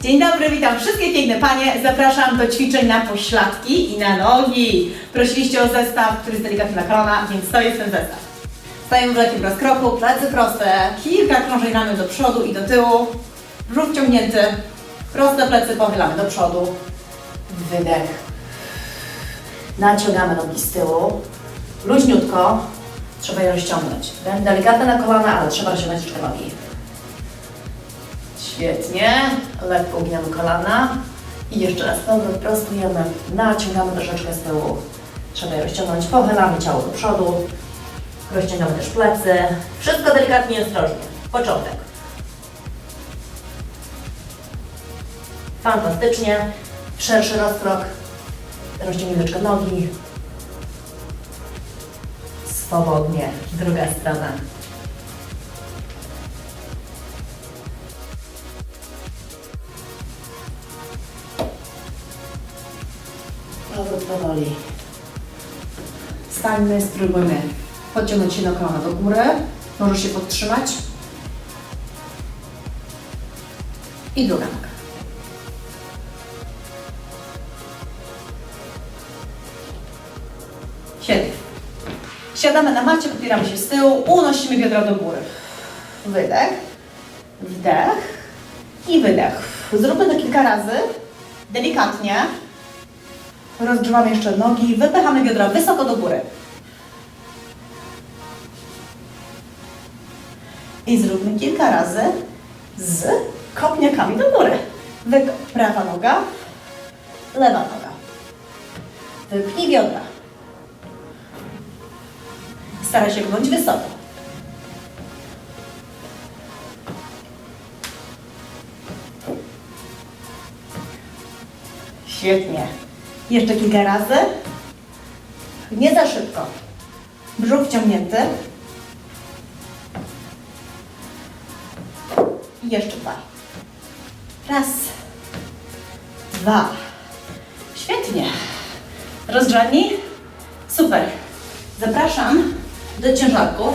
Dzień dobry, witam wszystkie piękne panie. Zapraszam do ćwiczeń na pośladki i na nogi. Prosiliście o zestaw, który jest delikatny na kolana, więc to jest ten zestaw. Stajemy w lekkim rozkroku, plecy proste, kilka krążeń ramion do przodu i do tyłu, brzuch wciągnięty, proste plecy pochylamy do przodu, wydech. Naciągamy nogi z tyłu, luźniutko, trzeba je rozciągnąć. Delikatne na kolana, ale trzeba rozciągnąć troszkę nogi. Świetnie. Lekko ugniamy kolana. I jeszcze raz pełno prostujemy. Naciągamy troszeczkę z tyłu. Trzeba je rozciągnąć. Pochylamy ciało do przodu. Rozciągamy też plecy. Wszystko delikatnie i ostrożnie. Początek. Fantastycznie. Szerszy rozkrok. Rozciągnij troszeczkę nogi. Swobodnie. Druga strona. Powrót powoli. Stańmy, spróbujmy podciągnąć się do kolana do góry. Możesz się podtrzymać. I druga noga. Świetnie. Siadamy na macie, opieramy się z tyłu, unosimy biodra do góry. Wydech, wdech i wydech. Zróbmy to kilka razy, delikatnie. Rozgrzewamy jeszcze nogi, wypychamy biodra wysoko do góry. I zróbmy kilka razy z kopniakami do góry. Wyk prawa noga, lewa noga. Wypnij biodra. Staraj się gnąć wysoko. Świetnie. Jeszcze kilka razy. Nie za szybko. Brzuch wciągnięty. I jeszcze dwa. Raz. Dwa. Świetnie. Rozgrzani? Super. Zapraszam do ciężarków.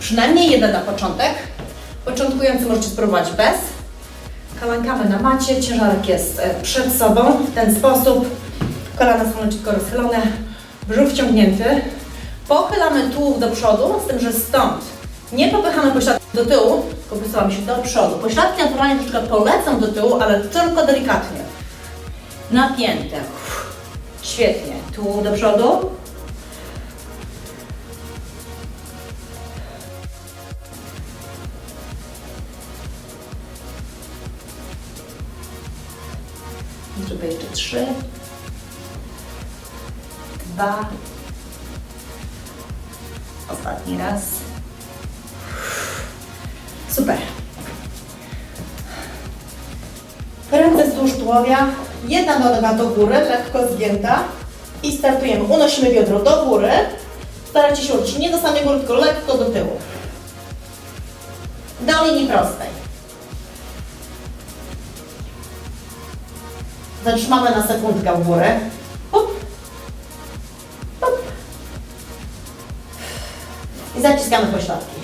Przynajmniej jeden na początek. Początkujący możecie spróbować bez. Kalankamy na macie, ciężarek jest e, przed sobą w ten sposób. Kolana są leciutko rozchylone, brzuch wciągnięty. Pochylamy tułów do przodu, z tym, że stąd nie popychamy pośladki do tyłu, tylko wysuwamy się do przodu. Pośladki naturalnie troszkę polecą do tyłu, ale tylko delikatnie. Napięte. Świetnie. Tu do przodu. Zrobię jeszcze trzy. Dwa. Ostatni raz. Super. Ręce wzdłuż tułowia. Jedna noga do góry, lekko zgięta. I startujemy. Unosimy biodro do góry. Starajcie się uczyć nie do samej góry, tylko lekko do tyłu. Do linii prostej. Zatrzymamy na sekundkę w górę. I zaciskamy pośladki.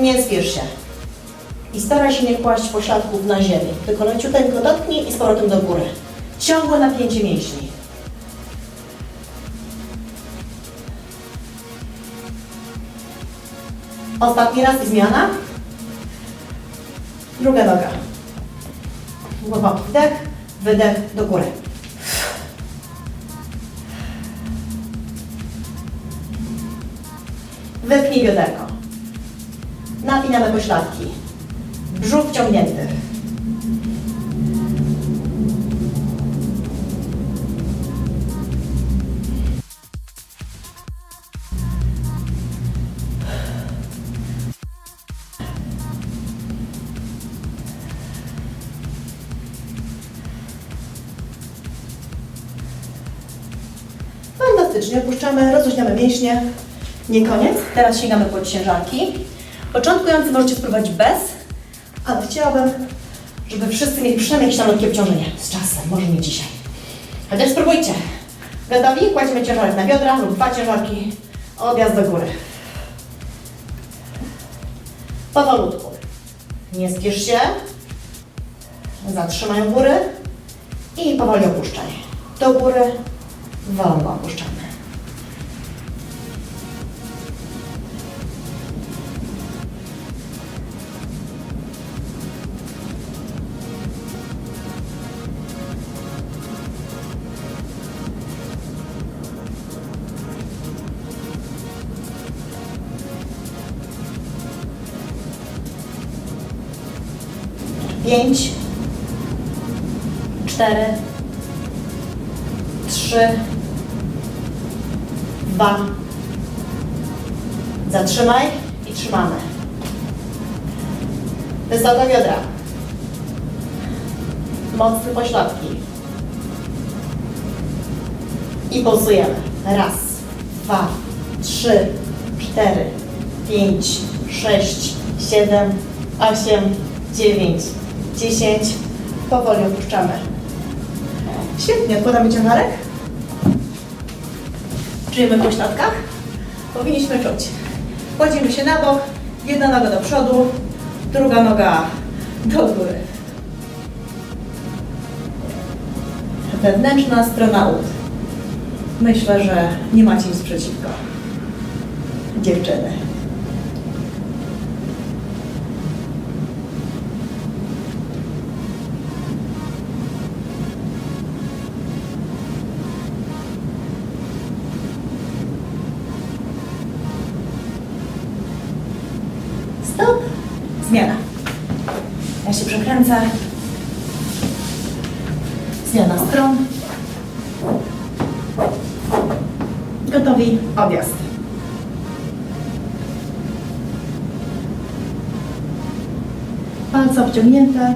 Nie zbierz się. I staraj się nie kłaść pośladków na ziemi, tylko leciuteńko dotknij i z powrotem do góry. Ciągłe napięcie mięśni. Ostatni raz i zmiana. Druga noga. Głęboki wdech, wydech do góry. Wypnij bioderko. Napinamy pośladki. Brzuch wciągnięty. Fantastycznie, opuszczamy, rozluźniamy mięśnie. Nie koniec, teraz sięgamy po ciężarki. Początkujący możecie spróbować bez, ale chciałabym, żeby wszyscy mieli przynajmniej jakieś tam lekkie obciążenie. Z czasem, może nie dzisiaj. Ale też spróbujcie. Gotowi? Kładziemy ciężarek na biodra lub dwa ciężarki. Odjazd do góry. Powolutku. Nie spiesz się. Zatrzymaj góry i powoli opuszczaj. Do góry, wolno opuszczamy. Pięć, cztery, trzy, dwa. Zatrzymaj i trzymamy. Wysoko biodra. Mocne pośladki. I pulsujemy. Raz, dwa, trzy, cztery, pięć, sześć, siedem, osiem, dziewięć, dziesięć. Powoli opuszczamy. Świetnie, odkładamy ciężarek. Czujemy w pośladkach? Powinniśmy czuć. Kładziemy się na bok, jedna noga do przodu, druga noga do góry. Wewnętrzna strona ud. Myślę, że nie macie nic przeciwko. Dziewczyny. Palce obciągnięte.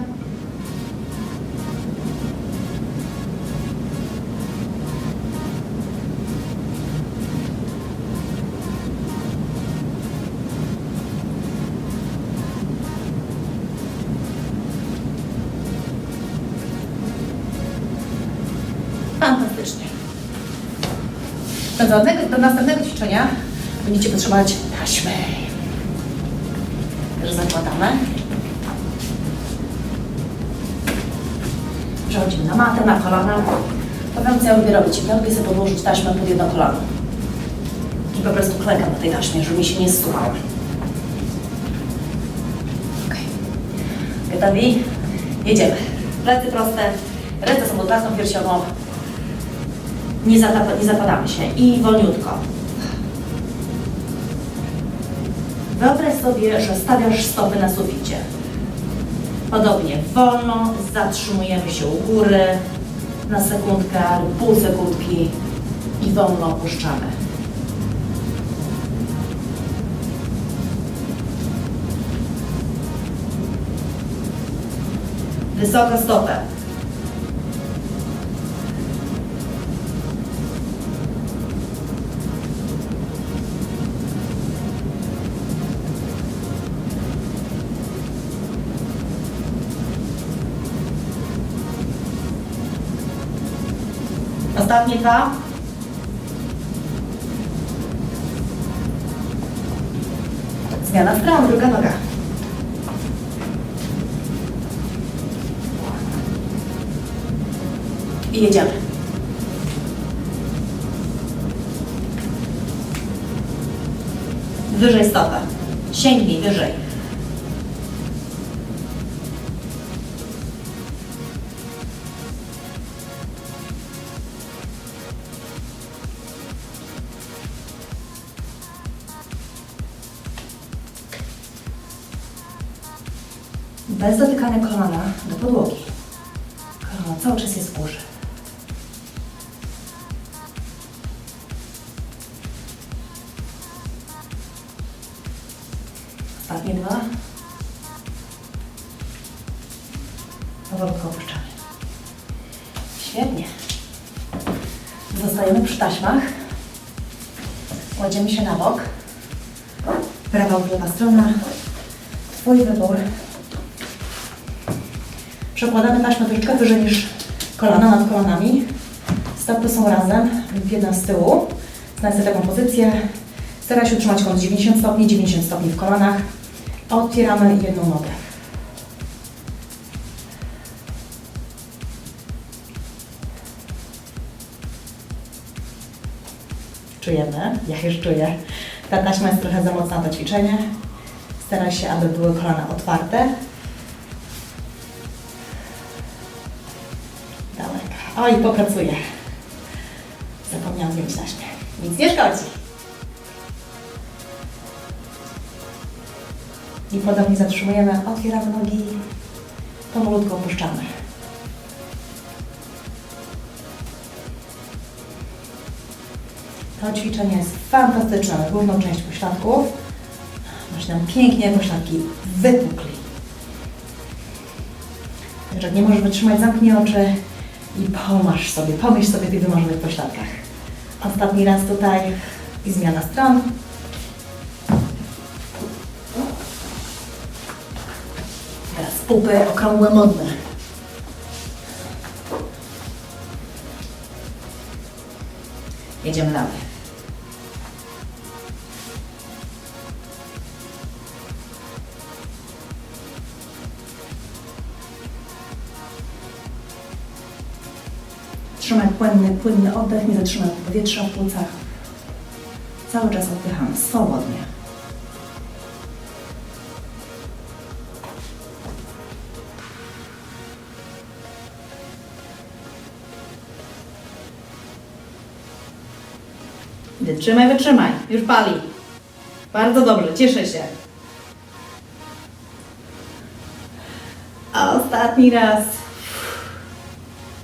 Fantastycznie. Do, następnego, ćwiczenia będziecie potrzebować taśmy. Też zakładamy. Przechodzimy na matę, na kolana. Powiem, co ja lubię robić. Ja lubię sobie podłożyć taśmę pod jedno kolano. I po prostu klekam na tej taśmie, żeby mi się nie stuchała. Okej. Gotowi? Jedziemy. Plecy proste, ręce są pod klasą piersiową. Nie, nie zapadamy się i wolniutko. Wyobraź sobie, że stawiasz stopy na suficie. Podobnie wolno zatrzymujemy się u góry na sekundkę lub pół sekundki i wolno opuszczamy. Wysoka stopę. Ostatnie dwa. Zmiana stron, druga noga. I jedziemy. Wyżej stopę. Sięgnij wyżej. Bez dotykania kolana do podłogi. Kolano cały czas jest w górze. Ostatnie dwa. Powolutku opuszczamy. Świetnie. Zostajemy przy taśmach. Kładziemy się na bok. Prawa lub lewa strona. Twój wybór. Przekładamy taśmę troszeczkę wyżej niż kolana nad kolanami. Stopy są razem, jedna z tyłu. Znajdź sobie taką pozycję. Staraj się utrzymać kąt 90 stopni, 90 stopni w kolanach. Otwieramy jedną nogę. Czujemy, ja już czuję. Ta taśma jest trochę za mocna na to ćwiczenie. Staraj się, aby były kolana otwarte. Daleka. O, i popracuję. Zapomniałam zmienić taśmę. Nic nie szkodzi. I podobnie zatrzymujemy, otwieramy nogi, powolutku opuszczamy. To ćwiczenie jest fantastyczne na główną część pośladków. Nam pięknie pośladki wypukli. Jak nie możesz wytrzymać, zamknij oczy i pomasz sobie, pomyśl sobie o tych wymarzonych pośladkach. Ostatni raz tutaj i zmiana stron. Teraz pupy okrągłe, modne. Jedziemy dalej. Płynny, płynny oddech, nie zatrzymaj powietrza w płucach. Cały czas oddychamy swobodnie. Wytrzymaj, wytrzymaj. Już pali. Bardzo dobrze, cieszę się. Ostatni raz.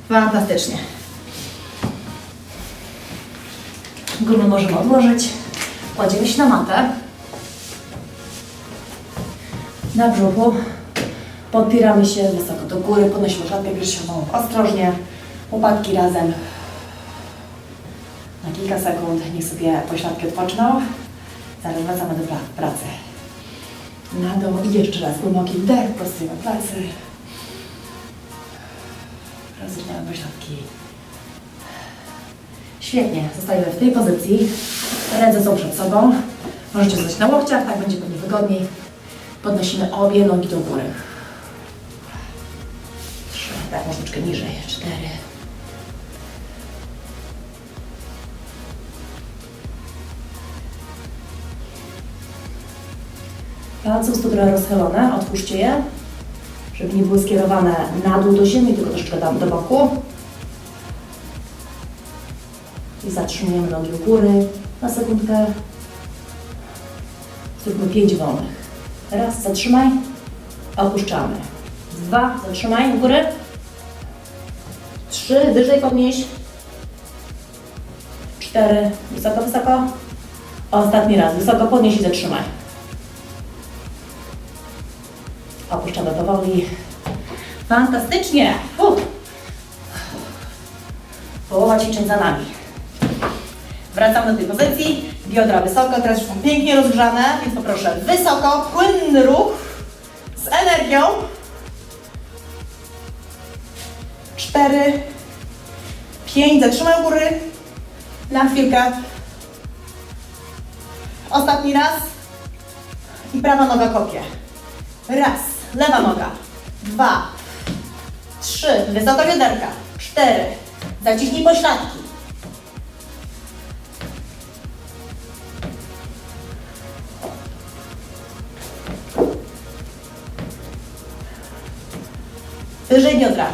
Fantastycznie. Górę możemy odłożyć. Kładziemy się na matę. Na brzuchu. Podpieramy się wysoko do góry. Podnosimy klatkę piersiową ostrożnie. Łopatki razem. Na kilka sekund niech sobie pośladki odpoczną. Zaraz wracamy do pra- pracy. Na dół i jeszcze raz głęboki wdech, prostujemy plecy. Rozluźniamy pośladki. Świetnie, zostajemy w tej pozycji. Ręce są przed sobą. Możecie zostać na łokciach, tak będzie pewnie wygodniej. Podnosimy obie nogi do góry. Trzy, tak, może troszeczkę niżej. Cztery. Palce stóp trochę rozchylone, otwórzcie je, żeby nie były skierowane na dół do ziemi, tylko troszeczkę do boku. I zatrzymujemy nogi u góry na sekundkę. Zróbmy pięć wolnych. Raz, zatrzymaj, opuszczamy. Dwa, zatrzymaj u góry. Trzy, wyżej podnieś. Cztery, wysoko, wysoko. Ostatni raz, wysoko podnieś i zatrzymaj. Opuszczamy powoli. Fantastycznie! Uf. Połowa ćwiczeń za nami. Wracamy do tej pozycji. Biodra wysoko, teraz już są pięknie rozgrzane, więc poproszę wysoko, płynny ruch z energią. Cztery, pięć, zatrzymaj góry. Na chwilkę. Ostatni raz. I prawa noga kopie. Raz, lewa noga. Dwa, trzy, wysoko bioderka. Cztery, zaciśnij pośladki. Wyżej biodra.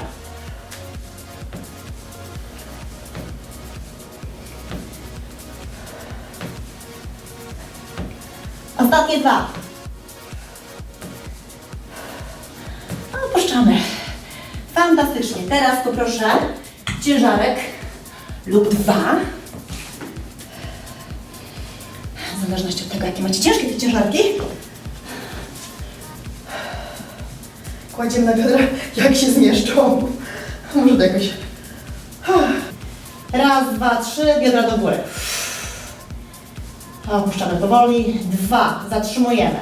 Ostatnie dwa. Opuszczamy. Fantastycznie. Teraz poproszę ciężarek lub dwa. W zależności od tego, jakie macie ciężkie te ciężarki. Kładziemy na biodra, jak się zmieszczą. Może to jakoś... Raz, dwa, trzy, biodra do góry. Opuszczamy powoli. Dwa, zatrzymujemy.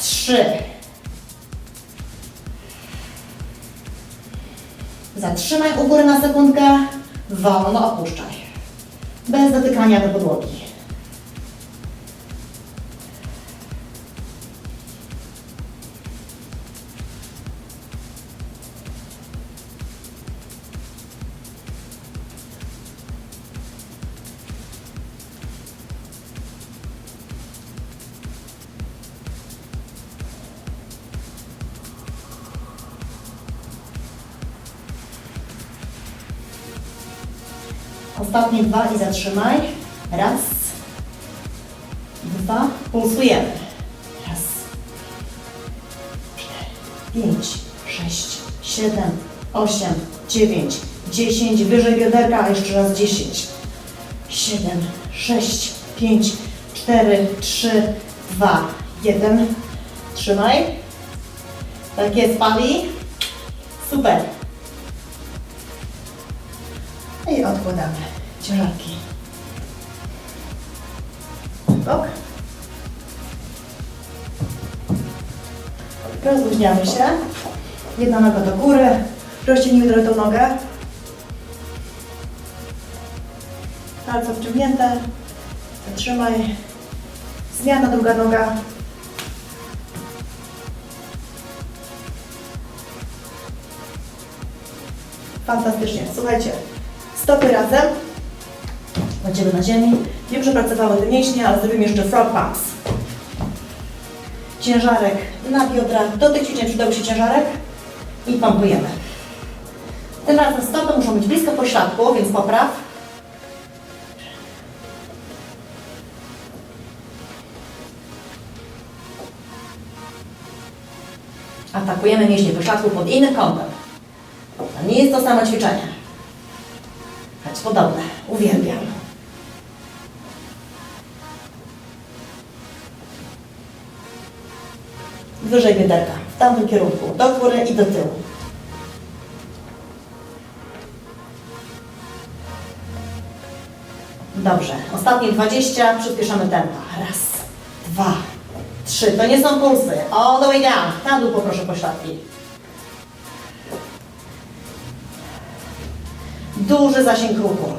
Trzy. Zatrzymaj u góry na sekundkę. Wolno opuszczaj. Bez dotykania do podłogi. Ostatnie dwa i zatrzymaj. Raz, dwa, pulsujemy. Raz, cztery, pięć, sześć, siedem, osiem, dziewięć, dziesięć. Wyżej bioderka, jeszcze raz dziesięć. Siedem, sześć, pięć, cztery, trzy, dwa, jeden. Trzymaj. Tak jest, pali. Super. I odkładamy ciężarki. Bok. Rozluźniamy się. Jedna noga do góry. Rozciągnijmy trochę tą nogę. Palce wciągnięte. Zatrzymaj. Zmiana, druga noga. Fantastycznie. Słuchajcie, stopy razem. Kładziemy na ziemi. Wiem, że pracowały te mięśnie, ale zrobimy jeszcze frog pumps. Ciężarek na biodrach. Do tych ćwiczeń przydał się ciężarek i pompujemy. Tym razem stopy muszą być blisko pośladku, więc popraw. Atakujemy mięśnie pośladku pod innym kątem. To nie jest to samo ćwiczenie. Choć podobne. Uwielbiam. Wyżej bioderka. W tamtym kierunku. Do góry i do tyłu. Dobrze. Ostatnie 20. Przyspieszamy tempo. Raz, dwa, trzy. To nie są pulsy. All the way down. Na dół poproszę pośladki. Duży zasięg ruchu.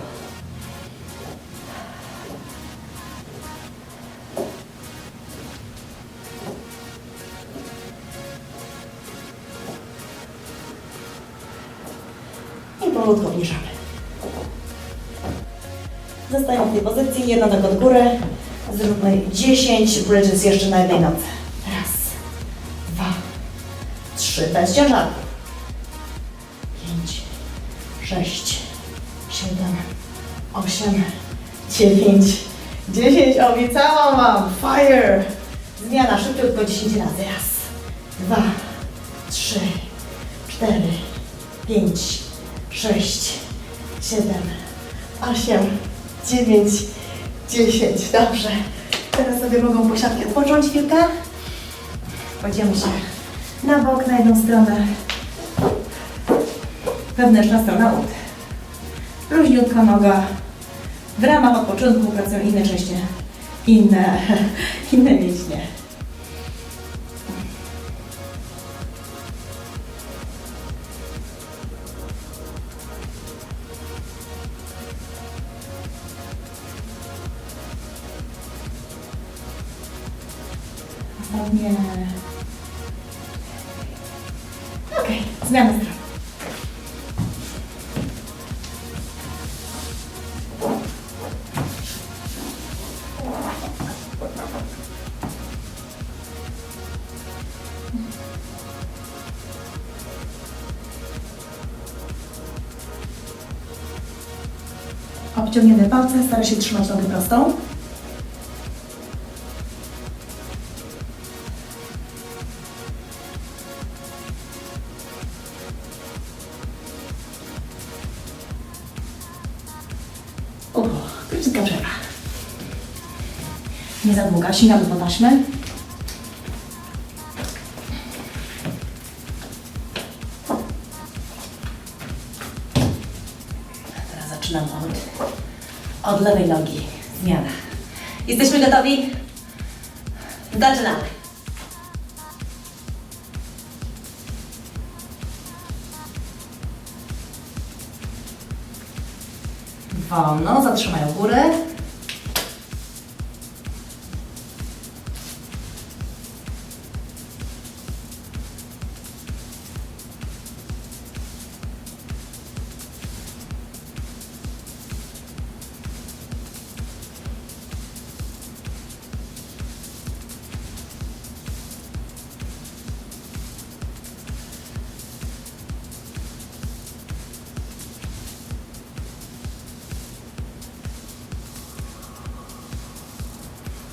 Zostajemy w tej pozycji, jedna noga od góry. Zróbmy 10 bridges jeszcze na jednej. Raz, dwa, trzy, bez ciężaru. Pięć, sześć, siedem, osiem, dziewięć, dziesięć. Obiecałam Wam! Fire! Zmiana szybciutko 10 razy. Raz, dwa, trzy, cztery, pięć, sześć, siedem, osiem, dziewięć, dziesięć. Dobrze. Teraz sobie mogą posiadki odpocząć chwilkę. Kładziemy się na bok, na jedną stronę. Wewnętrzna strona ud. Luźniutka noga. W ramach odpoczynku pracują inne części, inne, inne mięśnie. Ostatnie. Okej. Obciągnięte palce, stara się trzymać nogę prostą. Długa, sięgamy po taśmy. Teraz zaczynam od, od lewej nogi. Zmiana. Jesteśmy gotowi? Zaczynamy. Wolno, zatrzymaj u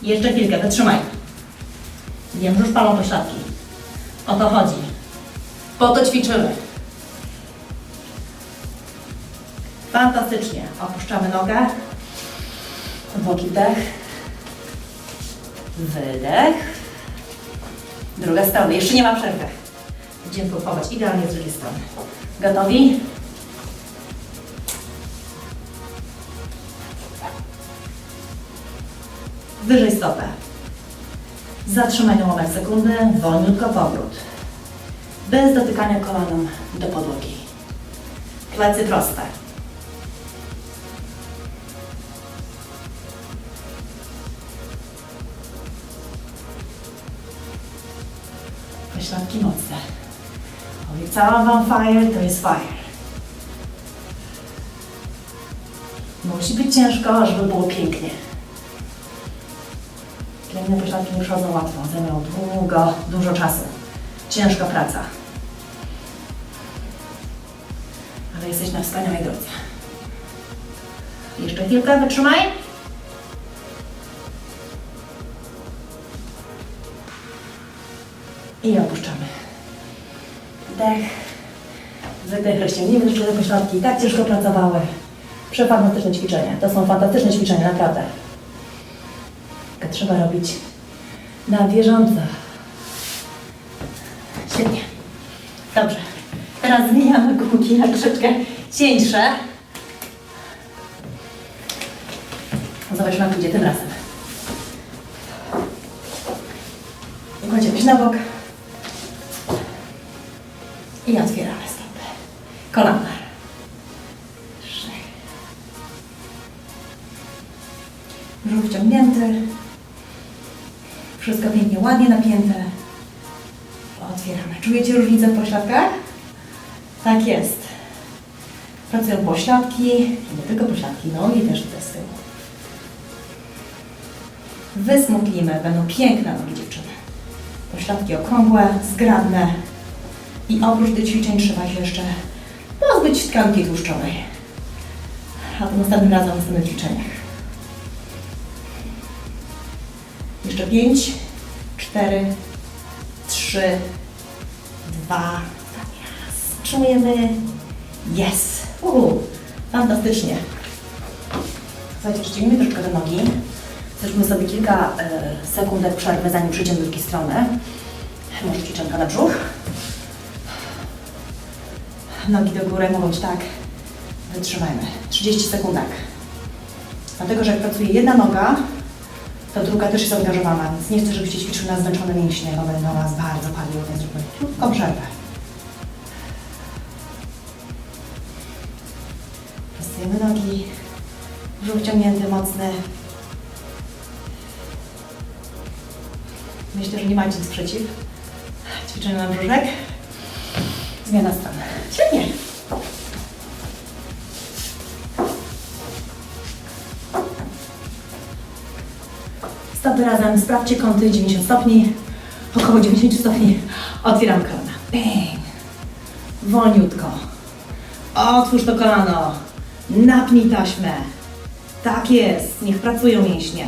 Jeszcze chwilkę, wytrzymaj. Wiem, że już palą pośladki. O to chodzi. Po to ćwiczymy. Fantastycznie. Opuszczamy nogę. Głęboki wdech. Wydech. Druga strona. Jeszcze nie ma przerwy. Będziemy próbować idealnie z drugiej strony. Gotowi? Wyżej stopę. Zatrzymaj na moment sekundy, wolniutko powrót. Bez dotykania kolanem do podłogi. Plecy proste. Pośladki mocne. Obiecałam Wam fire, to jest fire. Musi być ciężko, żeby było pięknie. Piękne pośladki nie przychodzą łatwo, zajmują długo, dużo czasu. Ciężka praca. Ale jesteś na wspaniałej drodze. Jeszcze chwilkę, wytrzymaj. I opuszczamy. Wdech. Wydech, rozciągnijmy te pośladki. Tak ciężko pracowały. Przefantastyczne ćwiczenia. To są fantastyczne ćwiczenia, naprawdę. Trzeba robić na bieżąco. Świetnie. Dobrze. Teraz zmieniamy gumki na troszeczkę cieńsze. Zobaczmy, jak pójdzie tym razem. Kładziemy się na bok. I otwieramy stopy. Kolana. Brzuch wciągnięty. Wszystko pięknie, ładnie napięte. Otwieramy. Czujecie różnicę w pośladkach? Tak jest. Pracują pośladki, nie tylko pośladki, nogi też tutaj z tyłu. Wysmuklimy, będą piękne nogi dziewczyny. Pośladki okrągłe, zgrabne. I oprócz tych ćwiczeń trzeba się jeszcze pozbyć tkanki tłuszczowej. A to następnym razem w następnych ćwiczeniach. Jeszcze pięć, cztery, trzy, dwa, raz. Yes. Uhu. Fantastycznie. Słuchajcie, ściągnijmy troszkę do nogi. Zróbmy sobie kilka e, sekundek przerwy, zanim przejdziemy do drugiej strony. Może ćwiczenka na brzuch. Nogi do góry mogą być tak. Wytrzymajmy. 30 sekundek. Dlatego, że jak pracuje jedna noga, to druga też jest angażowana, więc nie chcę, żebyście ćwiczyli na zmęczone mięśnie, bo będą Was bardzo paliły, więc zróbmy krótką przerwę. Prostujemy nogi, brzuch ciągnięty, mocny. Myślę, że nie macie nic przeciw. Ćwiczenie na brzuszek. Zmiana strony. Świetnie. Stopy razem, sprawdźcie kąty 90 stopni, około 90 stopni. Otwieram kolana. Bang. Wolniutko. Otwórz to kolano. Napnij taśmę. Tak jest. Niech pracują mięśnie.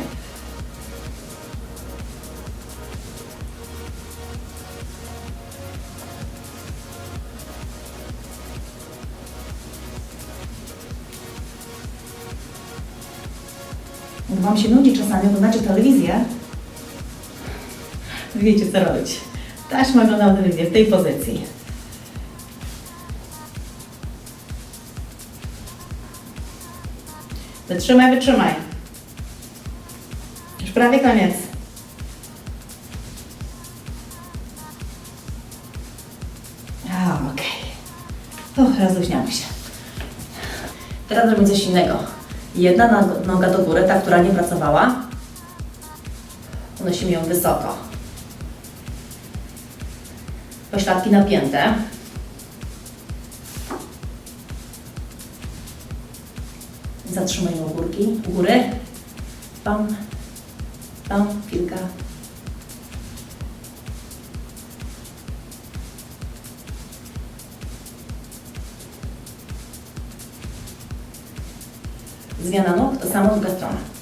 Wam się nudzi czasami, oglądacie telewizję, wiecie co robić. Taśma oglądam telewizję w tej pozycji. Wytrzymaj, wytrzymaj. Już prawie koniec. Okej. Okay. Rozluźniamy się. Teraz robimy coś innego. Jedna nog- noga do góry, ta, która nie pracowała. Unosimy ją wysoko. Pośladki napięte. Zatrzymajmy u górki, u góry. Pam, pam, kilka. Zmiana nóg, to samo druga strona.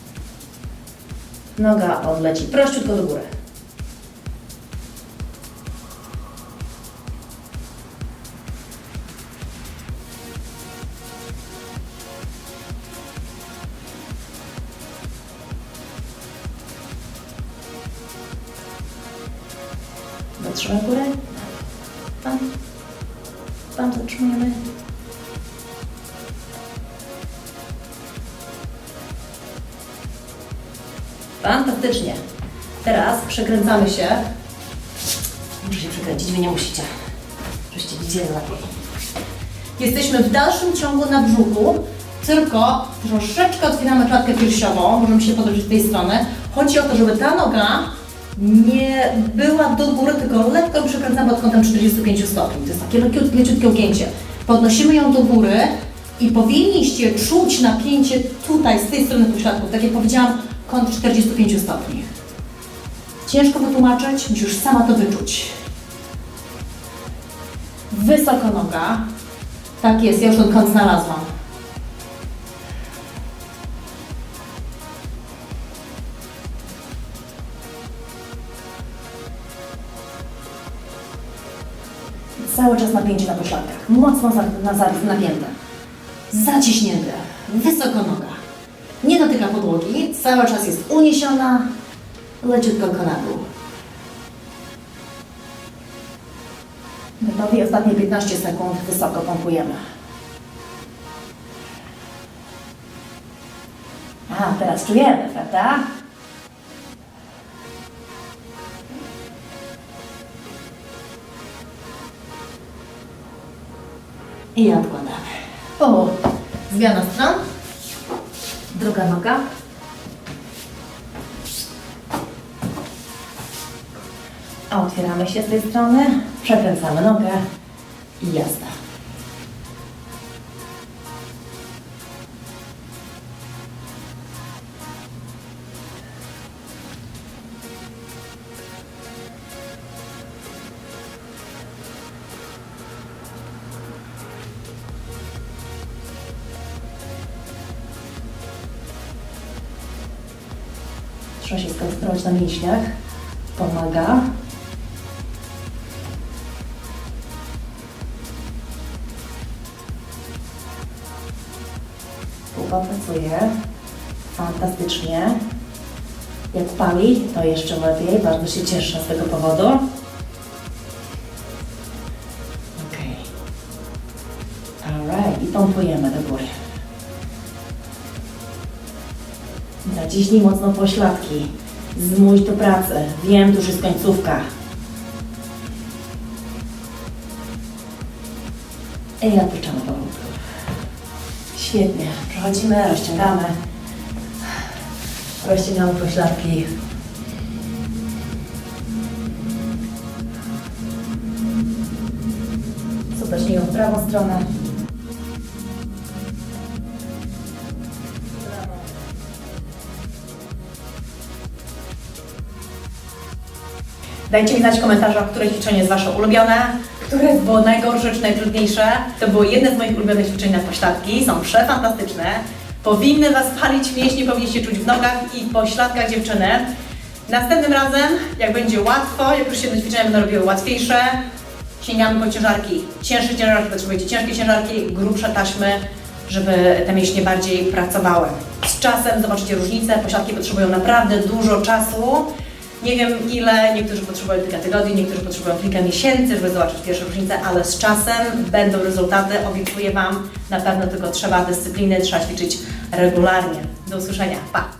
noga odleci prościutko do góry. Przekręcamy się. Muszę się przekręcić, wy nie musicie. Żebyście widzieli lepiej. Jesteśmy w dalszym ciągu na brzuchu, tylko troszeczkę otwieramy klatkę piersiową. Możemy się podróżyć z tej strony. Chodzi o to, żeby ta noga nie była do góry, tylko lekko przekręcamy pod kątem 45 stopni. To jest takie leciutkie, leciutkie ugięcie. Podnosimy ją do góry i powinniście czuć napięcie tutaj, z tej strony pośladków. Tak jak powiedziałam, kąt 45 stopni. Ciężko wytłumaczyć, musisz sama to wyczuć. Wysoko noga. Tak jest, ja już ten kąt znalazłam. Cały czas napięcie na pośladkach. Mocno na, napięte. Zaciśnięte. Wysoko noga. Nie dotyka podłogi. Cały czas jest uniesiona. Leciutko na dół. Ostatnie 15 sekund. Wysoko pompujemy. A, teraz czujemy, prawda? I odkładamy. O, zmiana stron. Druga noga. Otwieramy się z tej strony, przekręcamy nogę i jazda. Trzeba się skoncentrować na mięśniach. Pomaga. Pupa pracuje. Fantastycznie. Jak pali, to jeszcze lepiej. Bardzo się cieszę z tego powodu. Ok. Alright. I pompujemy do góry. Zaciśnij mocno pośladki. Zmuś do pracy. Wiem, już jest końcówka. I powolutku. Świetnie. Przechodzimy, rozciągamy. Rozciągamy pośladki. Śniegą w prawą stronę. Dajcie mi znać w komentarzach, które ćwiczenie jest Wasze ulubione, które było najgorsze czy najtrudniejsze. To było jedne z moich ulubionych ćwiczeń na pośladki, są przefantastyczne. Powinny Was palić mięśnie, powinniście czuć w nogach i pośladkach dziewczyny. Następnym razem, jak będzie łatwo, jak już się te ćwiczenia będą robiły łatwiejsze, sięgamy po ciężarki. Cięższe ciężarki, potrzebujecie ciężkie ciężarki, grubsze taśmy, żeby te mięśnie bardziej pracowały. Z czasem zobaczycie różnicę, pośladki potrzebują naprawdę dużo czasu. Nie wiem ile, niektórzy potrzebują kilka tygodni, niektórzy potrzebują kilka miesięcy, żeby zobaczyć pierwsze różnice, ale z czasem będą rezultaty, obiecuję Wam. Na pewno tylko trzeba dyscypliny, trzeba ćwiczyć regularnie. Do usłyszenia, pa!